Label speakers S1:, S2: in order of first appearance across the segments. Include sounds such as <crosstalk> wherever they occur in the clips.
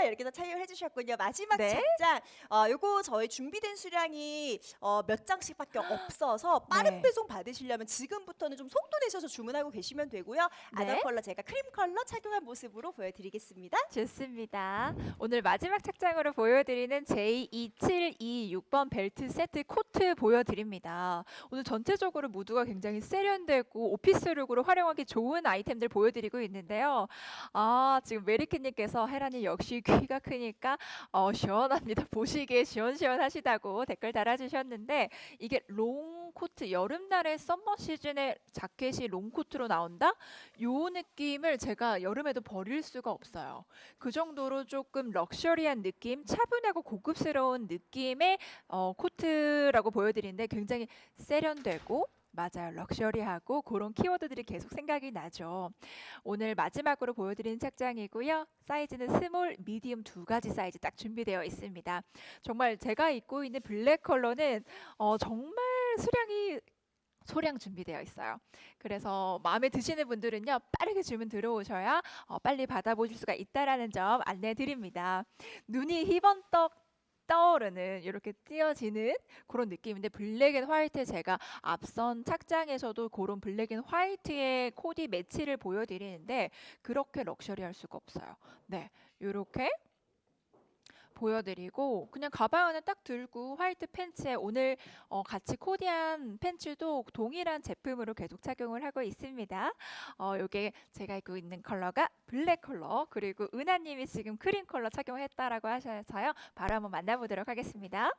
S1: 정말 이렇게 다 착용해 주셨군요. 마지막
S2: 네.
S1: 착장. 어, 요거 저희 준비된 수량이 어, 몇 장씩밖에 없어서 빠른
S2: 네.
S1: 배송 받으시려면 지금부터는 좀 속도 내셔서 주문하고 계시면 되고요. 아더
S2: 네.
S1: 컬러 제가 크림 컬러 착용한 모습으로 보여드리겠습니다.
S2: 좋습니다. 오늘 마지막 착장으로 보여드리는 J2726번 벨트 세트 코트 보여드립니다. 오늘 전체적으로 무드가 굉장히 세련되고 오피스룩으로 활용하기 좋은 아이템들 보여드리고 있는데요. 아 지금 메리크님께서 헤라님 역시 귀가 크니까 어, 시원합니다. <laughs> 보시기에 시원시원하시다고 댓글 달아주셨는데 이게 롱 코트 여름날의 썸머 시즌에 자켓이 롱 코트로 나온다? 요 느낌을 제가 여름에도 버릴 수가 없어요. 그 정도로 조금 럭셔리한 느낌, 차분하고 고급스러운 느낌의 어, 코트라고 보여드리는데 굉장히 세련되고 맞아요. 럭셔리하고 그런 키워드들이 계속 생각이 나죠. 오늘 마지막으로 보여드리는 착장이고요. 사이즈는 스몰, 미디움 두 가지 사이즈 딱 준비되어 있습니다. 정말 제가 입고 있는 블랙 컬러는 어, 정말 수량이 소량 준비되어 있어요. 그래서 마음에 드시는 분들은요 빠르게 주문 들어오셔야 어, 빨리 받아보실 수가 있다라는 점 안내해 드립니다. 눈이 희번떡 떠오르는 이렇게 띄어지는 그런 느낌인데 블랙 앤 화이트 제가 앞선 착장에서도 그런 블랙 앤 화이트의 코디 매치를 보여드리는데 그렇게 럭셔리할 수가 없어요. 네, 이렇게 보여드리고 그냥 가방 안에 딱 들고 화이트 팬츠에 오늘 어, 같이 코디한 팬츠도 동일한 제품으로 계속 착용을 하고 있습니다. 어, 요게 제가 입고 있는 컬러가 블랙 컬러 그리고 은하님이 지금 크림 컬러 착용했다라고 하셔서요. 바로 한번 만나보도록 하겠습니다.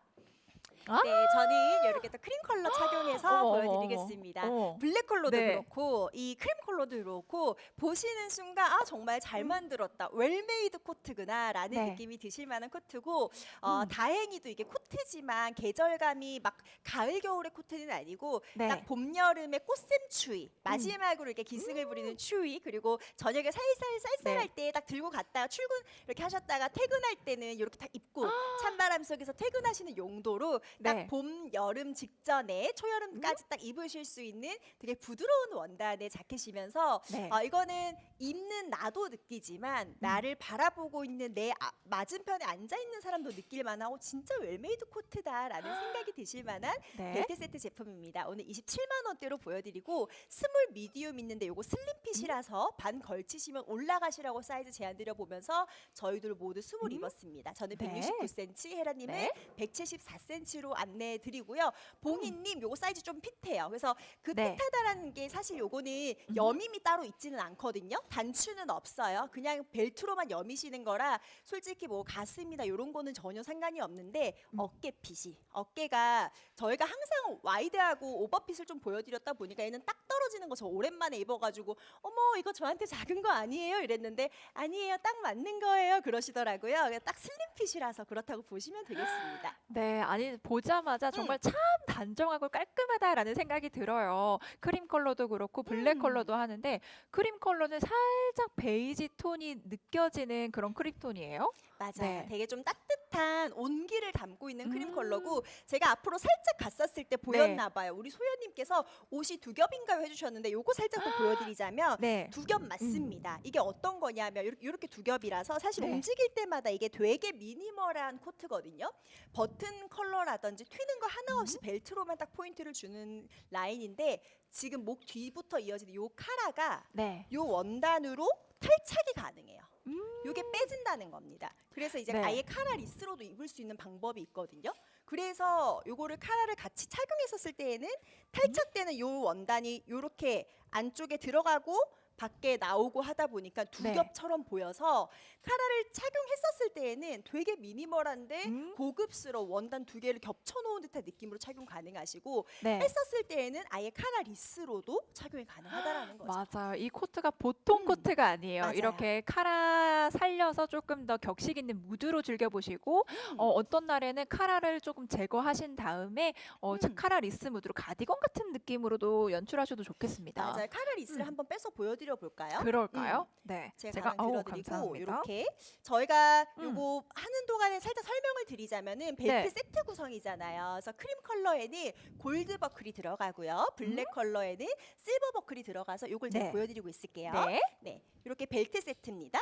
S2: 아!
S1: 네, 저는 이렇게 또 크림 컬러 착용해서
S2: 어머, 어머,
S1: 보여드리겠습니다.
S2: 어머.
S1: 블랙 컬러도
S2: 네.
S1: 그렇고 이 크림 컬러도 그렇고 보시는 순간 아 정말 잘 만들었다 웰메이드 코트구나라는
S2: 네.
S1: 느낌이 드실 만한 코트고 어,
S2: 음.
S1: 다행히도 이게 코트지만 계절감이 막 가을 겨울의 코트는 아니고
S2: 네.
S1: 딱 봄 여름의 꽃샘 추위 마지막으로 이렇게 기승을 부리는 추위 그리고 저녁에 살살 쌀쌀할
S2: 네.
S1: 때딱 들고 갔다가 출근 이렇게 하셨다가 퇴근할 때는 이렇게 딱 입고 찬바람 속에서 퇴근하시는 용도로 딱
S2: 네.
S1: 봄 여름 직전에 초여름까지 딱 입으실 수 있는 되게 부드러운 원단의 자켓이면서
S2: 네.
S1: 어, 이거는 입는 나도 느끼지만 나를 바라보고 있는 내 아- 맞은편에 앉아 있는 사람도 느낄 만하고 진짜 웰메이드 코트다라는 생각이 드실 만한
S2: 네.
S1: 벨트 세트 제품입니다. 오늘 27만 원대로 보여드리고 스몰 미디움 있는데 요거 슬림핏이라서 반 걸치시면 올라가시라고 사이즈 제안 드려 보면서 저희들 모두 스몰 입었습니다. 저는
S2: 네.
S1: 169cm, 헤라님은
S2: 네.
S1: 174cm로 안내해 드리고요. 봉이님 요거 사이즈 좀 핏해요. 그래서 그
S2: 네.
S1: 핏하다라는 게 사실 요거는 여밈이 따로 있지는 않거든요. 단추는 없어요. 그냥 벨트로만 여미시는 거라 솔직히 뭐 가슴이나 요런 거는 전혀 상관이 없는데
S2: 음.
S1: 어깨 핏이 어깨가 저희가 항상 와이드하고 오버핏을 좀 보여드렸다 보니까 얘는 딱 떨어지는 거 저 오랜만에 입어가지고 어머 이거 저한테 작은 거 아니에요 이랬는데 아니에요 딱 맞는 거예요 그러시더라고요. 딱 슬림핏이라서 그렇다고 보시면 되겠습니다.
S2: 네, 아니 보자마자 정말 참 단정하고 깔끔하다라는 생각이 들어요. 크림 컬러도 그렇고 블랙
S1: 음.
S2: 컬러도 하는데 크림 컬러는 살짝 베이지 톤이 느껴지는 그런 크림 톤이에요.
S1: 맞아요.
S2: 네.
S1: 되게 좀 따뜻한 온기를 담고 있는 크림
S2: 음.
S1: 컬러고 제가 앞으로 살짝 갔었을 때 보였나 봐요. 우리 소연님께서 옷이 두 겹인가요 해주셨는데 요거 살짝 또 보여드리자면
S2: 네.
S1: 두 겹 맞습니다. 이게 어떤 거냐면 이렇게, 이렇게 두 겹이라서 사실
S2: 네.
S1: 움직일 때마다 이게 되게 미니멀한 코트거든요. 버튼 컬러라든지 튀는 거 하나 없이
S2: 음.
S1: 벨트로만 딱 포인트를 주는 라인인데 지금 목 뒤부터 이어지는 요 카라가
S2: 네.
S1: 요 원단으로 탈착이 가능해요.
S2: 음.
S1: 요게 빼진다는 겁니다. 그래서 이제
S2: 네.
S1: 아예 카라 리스로도 입을 수 있는 방법이 있거든요. 그래서 요거를 카라를 같이 착용했었을 때에는 탈착되는 요 원단이 요렇게 안쪽에 들어가고 밖에 나오고 하다 보니까 두
S2: 네.
S1: 겹처럼 보여서 카라를 착용했었을 때에는 되게 미니멀한데
S2: 음.
S1: 고급스러운 원단 두 개를 겹쳐놓은 듯한 느낌으로 착용 가능하시고
S2: 네.
S1: 했었을 때에는 아예 카라 리스로도 착용이 가능하다라는 거죠.
S2: 맞아요. 이 코트가 보통
S1: 음.
S2: 코트가 아니에요.
S1: 맞아요.
S2: 이렇게 카라 살려서 조금 더 격식 있는 무드로 즐겨보시고
S1: 음.
S2: 어, 어떤 날에는 카라를 조금 제거하신 다음에 어,
S1: 음.
S2: 카라 리스 무드로 가디건 같은 느낌으로도 연출하셔도 좋겠습니다.
S1: 맞아요. 카라 리스를
S2: 음.
S1: 한번 빼서 보여드려 볼까요?
S2: 그럴까요? 네.
S1: 제가, 가방
S2: 어우,
S1: 들어드리고
S2: 감사합니다.
S1: 이렇게 저희가
S2: 음.
S1: 요거 하는 동안에 살짝 설명을 드리자면은 벨트
S2: 네.
S1: 세트 구성이잖아요. 그래서 크림 컬러에는 골드 버클이 들어가고요. 블랙 컬러에는 실버 버클이 들어가서 요걸 제가
S2: 네.
S1: 보여드리고 있을게요.
S2: 네.
S1: 네, 이렇게 벨트 세트입니다.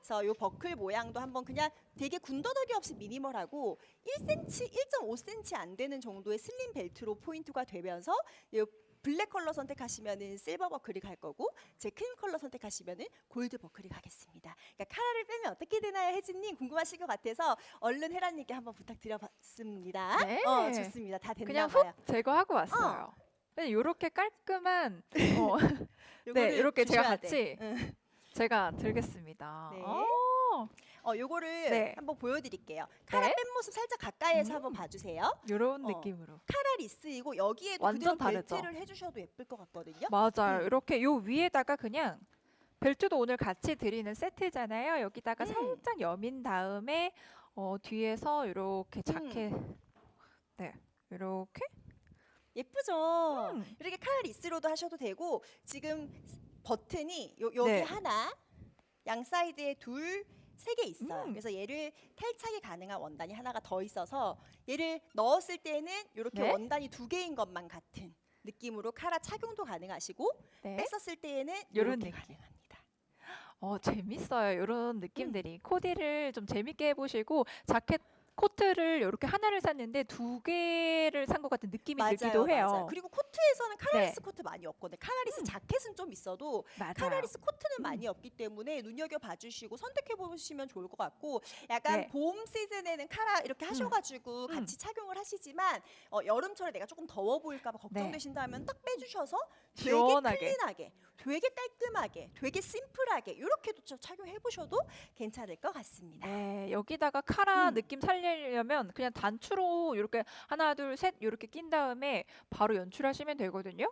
S1: 그래서 요 버클 모양도 한번 그냥 되게 군더더기 없이 미니멀하고 1cm, 1.5cm 안 되는 정도의 슬림 벨트로 포인트가 되면서 요 블랙 컬러 선택하시면은 실버 버클이 갈 거고 제 크림 컬러 선택하시면은 골드 버클이 가겠습니다. 그러니까 카라를 빼면 어떻게 되나요, 혜진님? 궁금하실 것 같아서 얼른 헤라님께 한번 부탁드려봤습니다.
S2: 네.
S1: 어, 좋습니다. 다 됐나
S2: 그냥
S1: 봐요.
S2: 훅 제거하고 왔어요. 이렇게 깔끔한 어, 네 <laughs>
S1: 요거를
S2: 이렇게 제가
S1: 주셔야 돼.
S2: 같이
S1: 응.
S2: 제가 들겠습니다.
S1: 네.
S2: 어,
S1: 어, 요거를
S2: 네.
S1: 한번 보여드릴게요. 카라
S2: 네.
S1: 뺀 모습 살짝 가까이에서
S2: 음.
S1: 한번 봐주세요.
S2: 이런
S1: 어.
S2: 느낌으로
S1: 카라 리스이고 여기에도
S2: 완전
S1: 그대로
S2: 다르죠?
S1: 벨트를 해주셔도 예쁠 것 같거든요.
S2: 맞아요.
S1: 음.
S2: 이렇게 요 위에다가 그냥 벨트도 오늘 같이 드리는 세트잖아요. 여기다가
S1: 음.
S2: 살짝 여민 다음에 어, 뒤에서 이렇게 자켓 네 이렇게
S1: 예쁘죠?
S2: 음.
S1: 이렇게 카라 리스로도 하셔도 되고 지금 버튼이 요, 여기
S2: 네.
S1: 하나, 양 사이드에 둘, 세 개 있어요.
S2: 음.
S1: 그래서 얘를 탈착이 가능한 원단이 하나가 더 있어서 얘를 넣었을 때는 이렇게
S2: 네.
S1: 원단이 두 개인 것만 같은 느낌으로 카라 착용도 가능하시고
S2: 네.
S1: 뺐었을 때에는
S2: 요런
S1: 이렇게
S2: 느낌.
S1: 가능합니다.
S2: 어 재밌어요. 이런
S1: 음.
S2: 느낌들이 코디를 좀 재밌게 해보시고 자켓 코트를 이렇게 하나를 샀는데 두 개를 산 것 같은 느낌이 들기도 해요.
S1: 맞아요. 그리고 코트에서는 카라리스
S2: 네.
S1: 코트 많이 없거든요. 카라리스
S2: 음.
S1: 자켓은 좀 있어도
S2: 맞아요.
S1: 카라리스 코트는
S2: 음.
S1: 많이 없기 때문에 눈여겨 봐주시고 선택해 보시면 좋을 것 같고 약간
S2: 네.
S1: 봄 시즌에는 카라 이렇게 하셔가지고
S2: 음.
S1: 같이 착용을 하시지만 어, 여름철에 내가 조금 더워 보일까봐 걱정되신다면 딱 빼주셔서 되게
S2: 네. 시원하게.
S1: 클린하게, 되게 깔끔하게, 되게 심플하게 이렇게도 좀 착용해 보셔도 괜찮을 것 같습니다.
S2: 네, 여기다가 카라
S1: 음.
S2: 느낌 살 리려면 그냥 단추로 이렇게 하나 둘 셋 이렇게 낀 다음에 바로 연출하시면 되거든요.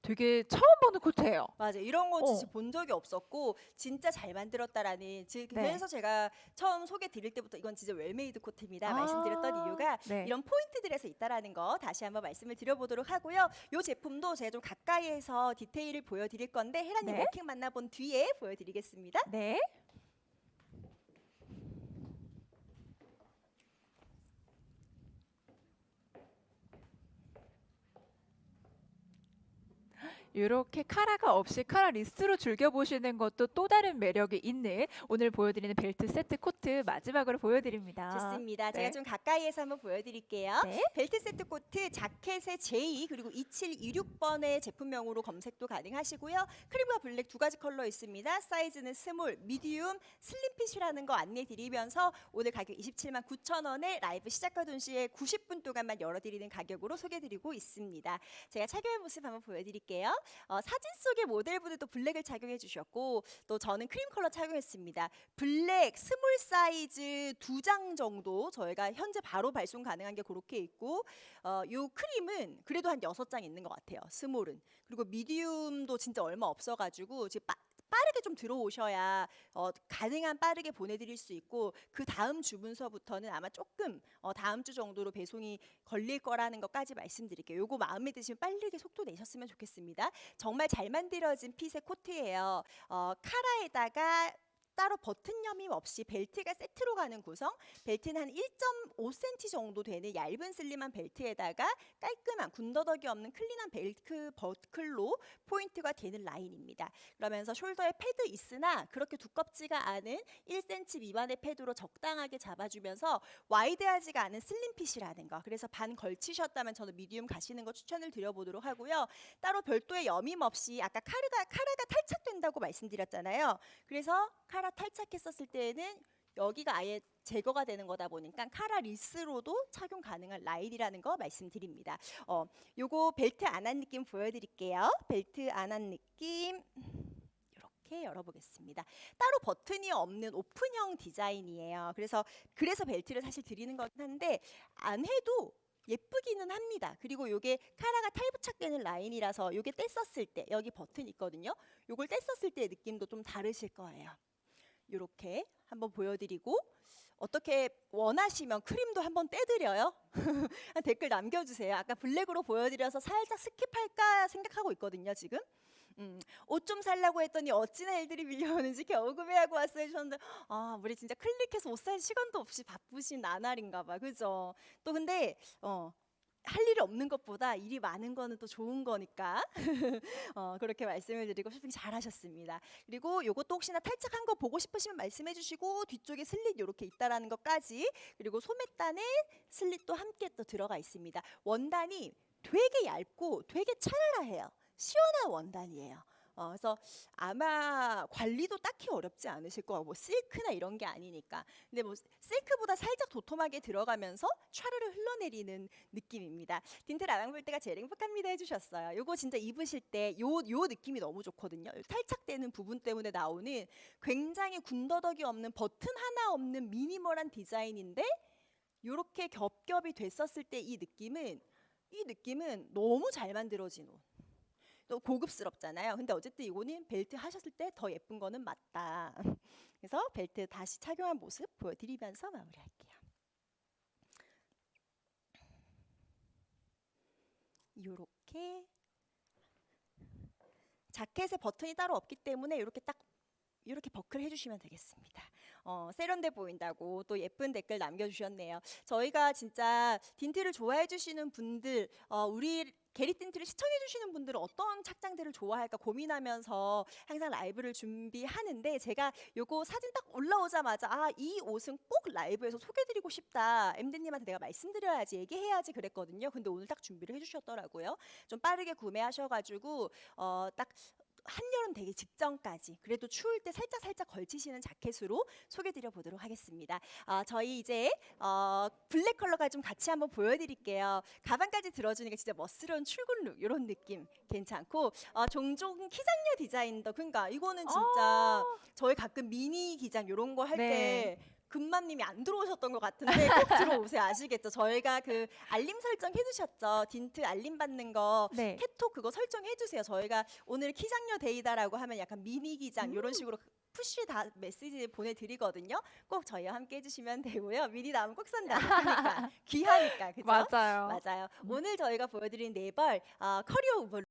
S2: 되게 처음 보는 코트예요.
S1: 맞아요. 이런 거
S2: 어.
S1: 진짜 본 적이 없었고 진짜 잘 만들었다라는 즉
S2: 네.
S1: 그래서 제가 처음 소개 드릴 때부터 이건 진짜 웰메이드 코트입니다
S2: 아,
S1: 말씀드렸던 이유가
S2: 네.
S1: 이런 포인트들에서 있다라는 거 다시 한번 말씀을 드려보도록 하고요. 이 제품도 제가 좀 가까이에서 디테일을 보여드릴 건데 헤라님
S2: 네.
S1: 워킹 만나본 뒤에 보여드리겠습니다.
S2: 네. 이렇게 카라가 없이 카라 리스로 즐겨보시는 것도 또 다른 매력이 있는 오늘 보여드리는 벨트 세트 코트 마지막으로 보여드립니다.
S1: 좋습니다. 제가
S2: 네.
S1: 좀 가까이에서 한번 보여드릴게요.
S2: 네.
S1: 벨트 세트 코트 자켓의 J 그리고 2726번의 제품명으로 검색도 가능하시고요. 크림과 블랙 두 가지 컬러 있습니다. 사이즈는 스몰, 미디움, 슬림핏이라는 거 안내 드리면서 오늘 가격 27만 9천 원에 라이브 시작과 동시에 90분 동안만 열어드리는 가격으로 소개드리고 있습니다. 제가 착용의 모습 한번 보여드릴게요. 어, 사진 속의 모델분들도 블랙을 착용해 주셨고 또 저는 크림 컬러 착용했습니다. 블랙 스몰 사이즈 두 장 정도 저희가 현재 바로 발송 가능한 게 그렇게 있고 어, 요 크림은 그래도 한 여섯 장 있는 것 같아요. 스몰은 그리고 미디움도 진짜 얼마 없어가지고 지금 빠, 빠르게 좀 들어오셔야 어, 가능한 빠르게 보내드릴 수 있고 그 다음 주문서부터는 아마 조금 어, 다음 주 정도로 배송이 걸릴 거라는 것까지 말씀드릴게요. 요거 마음에 드시면 빠르게 속도 내셨으면 좋겠습니다. 정말 잘 만들어진 핏의 코트예요. 어, 카라에다가 따로 버튼 여밈 없이 벨트가 세트로 가는 구성. 벨트는 한 1.5cm 정도 되는 얇은 슬림한 벨트에다가 깔끔한 군더더기 없는 클린한 벨트 버클로 포인트가 되는 라인입니다. 그러면서 숄더에 패드 있으나 그렇게 두껍지가 않은 1cm 미만의 패드로 적당하게 잡아주면서 와이드하지가 않은 슬림핏이라는 거. 그래서 반 걸치셨다면 저는 미디움 가시는 거 추천을 드려보도록 하고요. 따로 별도의 여밈 없이 아까 카르가 카라가 탈착된다고 말씀드렸잖아요. 그래서 카라 탈착했었을 때에는 여기가 아예 제거가 되는 거다 보니까 카라 리스로도 착용 가능한 라인이라는 거 말씀드립니다. 어, 요거 벨트 안 한 느낌 보여드릴게요. 벨트 안 한 느낌. 이렇게 열어보겠습니다. 따로 버튼이 없는 오픈형 디자인이에요. 그래서 그래서 벨트를 사실 드리는 거긴 한데 안 해도 예쁘기는 합니다. 그리고 요게 카라가 탈부착되는 라인이라서 요게 뗐었을 때 여기 버튼 있거든요. 요걸 뗐었을 때 느낌도 좀 다르실 거예요. 요렇게 한번 보여드리고 어떻게 원하시면 크림도 한번 떼드려요. <laughs> 댓글 남겨주세요. 아까 블랙으로 보여드려서 살짝 스킵할까 생각하고 있거든요. 지금. 음, 옷 좀 살라고 했더니 어찌나 일들이 밀려오는지 겨우 구매하고 왔어요 하셨는데 아 우리 진짜 클릭해서 옷 살 시간도 없이 바쁘신 나날인가 봐 그죠 또 근데 어 할 일이 없는 것보다 일이 많은 거는 또 좋은 거니까 <laughs> 어, 그렇게 말씀을 드리고 쇼핑 잘하셨습니다. 그리고 요것도 혹시나 탈착한 거 보고 싶으시면 말씀해 주시고 뒤쪽에 슬릿 이렇게 있다라는 것까지 그리고 소매단에 슬릿도 함께 또 들어가 있습니다. 원단이 되게 얇고 되게 찰랄해요. 시원한 원단이에요. 어, 그래서 아마 관리도 딱히 어렵지 않으실 거고 뭐 실크나 이런 게 아니니까 근데 뭐 실크보다 살짝 도톰하게 들어가면서 촤르르 흘러내리는 느낌입니다. 딘트 라방볼 때가 제일 행복합니다 해주셨어요. 요거 진짜 입으실 때 요 요 느낌이 너무 좋거든요. 요 탈착되는 부분 때문에 나오는 굉장히 군더더기 없는 버튼 하나 없는 미니멀한 디자인인데 요렇게 겹겹이 됐었을 때 이 느낌은 이 느낌은 너무 잘 만들어진 옷. 또 고급스럽잖아요. 근데 어쨌든 이거는 벨트 하셨을 때 더 예쁜 거는 맞다. <laughs> 그래서 벨트 다시 착용한 모습 보여드리면서 마무리할게요. 이렇게 자켓에 버튼이 따로 없기 때문에 이렇게 딱 이렇게 버클 해주시면 되겠습니다. 어, 세련돼 보인다고 또 예쁜 댓글 남겨주셨네요. 저희가 진짜 딘트를 좋아해 주시는 분들, 어, 우리 게리 딘트를 시청해 주시는 분들은 어떤 착장들을 좋아할까 고민하면서 항상 라이브를 준비하는데 제가 요거 사진 딱 올라오자마자 아 이 옷은 꼭 라이브에서 소개드리고 싶다. 엠드님한테 내가 말씀드려야지 얘기해야지 그랬거든요. 근데 오늘 딱 준비를 해주셨더라고요. 좀 빠르게 구매하셔가지고 어 딱 한여름 되기 직전까지 그래도 추울 때 살짝 살짝 걸치시는 자켓으로 소개드려 보도록 하겠습니다. 아, 저희 이제 어, 블랙 컬러가 좀 같이 한번 보여드릴게요. 가방까지 들어주니까 진짜 멋스러운 출근 룩 이런 느낌 괜찮고 어, 종종 키장녀 디자인도 그러니까 이거는 진짜 저희 가끔 미니 기장 이런 거 할 때
S2: 네.
S1: 금맘님이 안 들어오셨던 것 같은데 꼭 들어오세요 아시겠죠? 저희가 그 알림 설정 해주셨죠? 딘트 알림 받는 거
S2: 네.
S1: 캐톡 그거 설정해 주세요. 저희가 오늘 키장녀 데이다라고 하면 약간 미니 기장
S2: 음.
S1: 이런 식으로 푸시 다 메시지 보내드리거든요. 꼭 저희와 함께 해주시면 되고요. 미니 나오면 꼭 산다. 그러니까 <laughs> 귀하니까 그죠?
S2: 맞아요.
S1: 맞아요. 오늘 저희가 보여드린 네벌 어, 커리어 오버